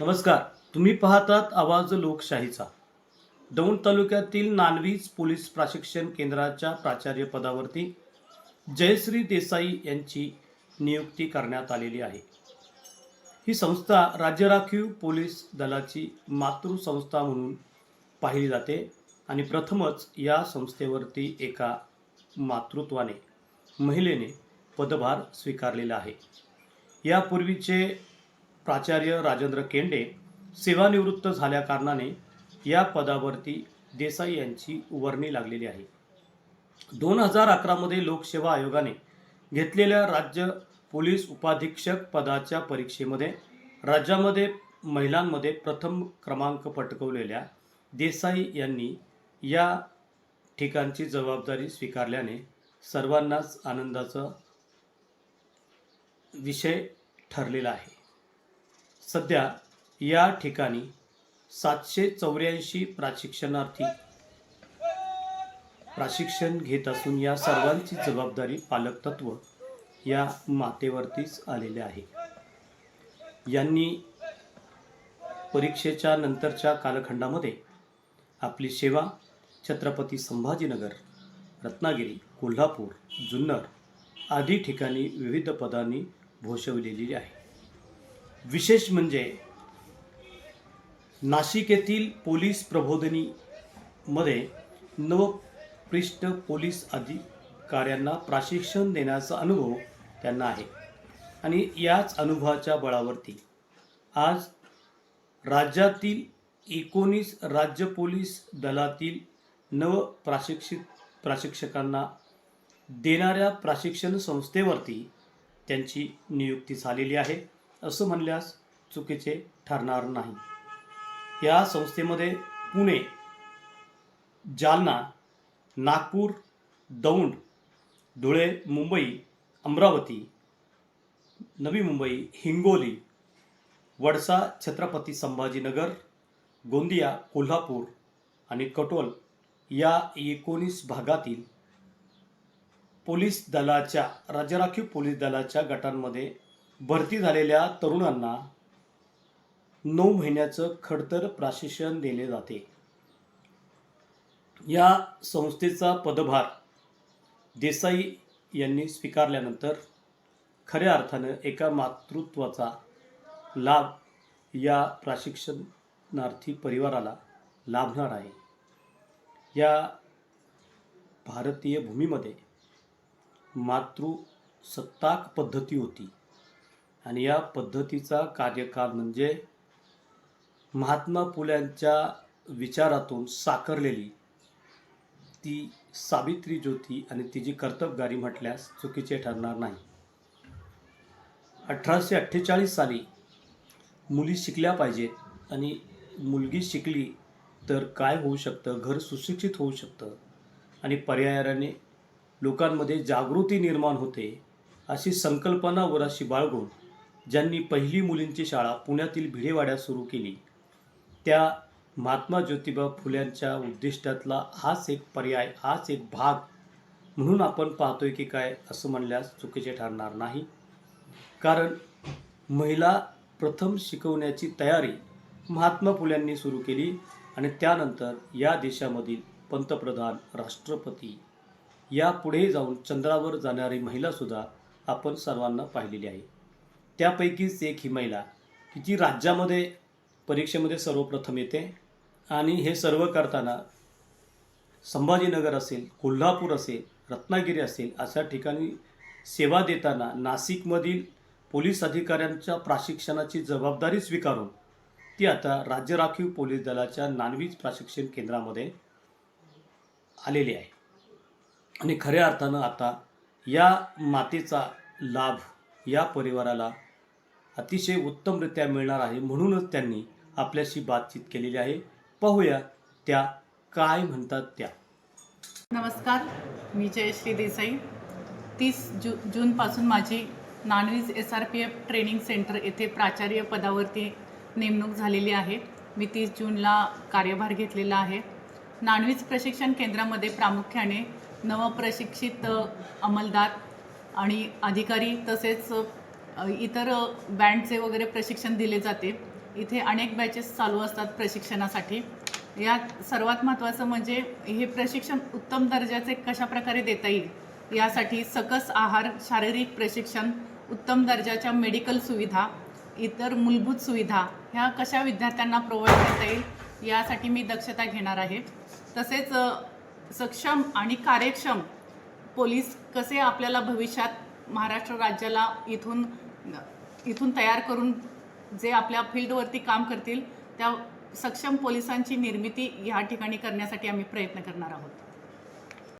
नमस्कार. तुम्ही पाहतात आवाज लोकशाहीचा. दौंड तालुक्यातील नानवीज पोलीस प्रशिक्षण केंद्राच्या प्राचार्य पदावरती जयश्री देसाई यांची नियुक्ती करण्यात आलेली आहे. ही संस्था राज्य राखीव पोलीस दलाची मातृसंस्था म्हणून पाहिली जाते आणि प्रथमच या संस्थेवरती एका मातृत्वाने महिलेने पदभार स्वीकारलेला आहे. यापूर्वीचे प्राचार्य राजेंद्र केंडे सेवानिवृत्त झाल्याकारणाने या पदावरती देसाई यांची वर्णी लागलेली आहे. दोन हजार अकरामध्ये लोकसेवा आयोगाने घेतलेल्या राज्य पोलीस उपाधीक्षक पदाच्या परीक्षेमध्ये राज्यामध्ये महिलांमध्ये प्रथम क्रमांक पटकवलेल्या देसाई यांनी या ठिकाणची जबाबदारी स्वीकारल्याने सर्वांनाच आनंदाचा विषय ठरलेला आहे. सध्या या ठिकाणी सातशे चौऱ्याऐंशी प्रशिक्षणार्थी प्रशिक्षण घेत असून या सर्वांची जबाबदारी पालक तत्व या मातेवरतीच आलेले आहे. यांनी परीक्षेच्या नंतरच्या कालखंडामध्ये आपली सेवा छत्रपती संभाजीनगर रत्नागिरी कोल्हापूर जुन्नर आदी ठिकाणी विविध पदांनी भूषवलेली आहे. विशेष म्हणजे नाशिक येथील पोलीस प्रबोधनीमध्ये नवपृष्ठ पोलीस अधिकाऱ्यांना प्रशिक्षण देण्याचा अनुभव त्यांना आहे. आणि याच अनुभवाच्या बळावरती आज राज्यातील एकोणीस राज्य पोलीस दलातील नव प्रशिक्षित प्रशिक्षकांना देणाऱ्या प्रशिक्षण संस्थेवरती त्यांची नियुक्ती झालेली आहे. असं म्हणल्यास चुकीचे ठरणार नाही. या संस्थेमध्ये पुणे जालना नागपूर दौंड धुळे मुंबई अमरावती नवी मुंबई हिंगोली वडसा छत्रपती संभाजीनगर गोंदिया कोल्हापूर आणि कटोल या एकोणीस भागातील पोलीस दलाच्या राज्य राखीव पोलीस दलाच्या गटांमध्ये भरती झालेल्या तरुणांना नऊ महिन्याचं खडतर प्रशिक्षण दिले जाते. या संस्थेचा पदभार देसाई यांनी स्वीकारल्यानंतर खऱ्या अर्थानं एका मातृत्वाचा लाभ या प्रशिक्षणार्थी परिवाराला लाभणार आहे. या भारतीय भूमीमध्ये मातृसत्ताक पद्धती होती. आणि या पद्धतीचा कार्यकाळ म्हणजे महात्मा फुल्यांच्या विचारातून साकारलेली ती सावित्री ज्योती आणि तिची कर्तबगारी म्हटल्यास चुकीचे ठरणार नाही. अठराशे अठ्ठेचाळीस साली मुली शिकल्या पाहिजेत आणि मुलगी शिकली तर काय होऊ शकतं? घर सुशिक्षित होऊ शकतं आणि पर्यायाने लोकांमध्ये जागृती निर्माण होते अशी संकल्पना वराशी बाळगून ज्यांनी पहिली मुलींची शाळा पुण्यातील भिडेवाड्यात सुरू केली. त्या महात्मा ज्योतिबा फुल्यांच्या उद्दिष्टातला हाच एक पर्याय हाच एक भाग म्हणून आपण पाहतोय की काय असं म्हणल्यास चुकीचे ठरणार नाही. कारण महिला प्रथम शिकवण्याची तयारी महात्मा फुल्यांनी सुरू केली आणि त्यानंतर या देशामधील पंतप्रधान राष्ट्रपती यापुढे जाऊन चंद्रावर जाणारी महिलासुद्धा आपण सर्वांना पाहिलेली आहे. त्यापैकीच एक ही महिला की जी राज्यामध्ये परीक्षेमध्ये सर्वप्रथम येते आणि हे सर्व करताना संभाजीनगर असेल कोल्हापूर असेल रत्नागिरी असेल अशा ठिकाणी सेवा देताना नाशिकमधील पोलीस अधिकाऱ्यांच्या प्रशिक्षणाची जबाबदारी स्वीकारून ती आता राज्य राखीव पोलीस दलाच्या नानवीज प्रशिक्षण केंद्रामध्ये आलेली आहे. आणि खऱ्या अर्थानं आता या मातेचा लाभ या परिवाराला अतिशय उत्तमरित्या मिळणार आहे म्हणूनच त्यांनी आपल्याशी बातचीत केलेली आहे. पाहूया त्या काय म्हणतात त्या. नमस्कार मी जयश्री देसाई. तीस जू जूनपासून माझी Nanvij S R P F training centre येथे प्राचार्य पदावरती नेमणूक झालेली आहे. मी तीस जूनला कार्यभार घेतलेला आहे. नानवीज प्रशिक्षण केंद्रामध्ये प्रामुख्याने नवप्रशिक्षित अंमलदार आणि अधिकारी तसेच इतर बँडचे वगैरे प्रशिक्षण दिले जाते. इथे अनेक बॅचेस चालू असतात प्रशिक्षणासाठी. यात सर्वात महत्त्वाचं म्हणजे हे प्रशिक्षण उत्तम दर्जाचे कशाप्रकारे देता येईल? यासाठी सकस आहार शारीरिक प्रशिक्षण उत्तम दर्जाच्या मेडिकल सुविधा इतर मूलभूत सुविधा ह्या कशा विद्यार्थ्यांना प्रोव्हाइड करता येईल यासाठी मी दक्षता घेणार आहे. तसेच सक्षम आणि कार्यक्षम पोलीस कसे आपल्याला भविष्यात महाराष्ट्र राज्याला इथून इथून तयार करून जे आपल्या फील्डवरती काम करतील त्या सक्षम पोलिसांची निर्मिती या ठिकाणी करण्यासाठी आम्ही प्रयत्न करणार आहोत.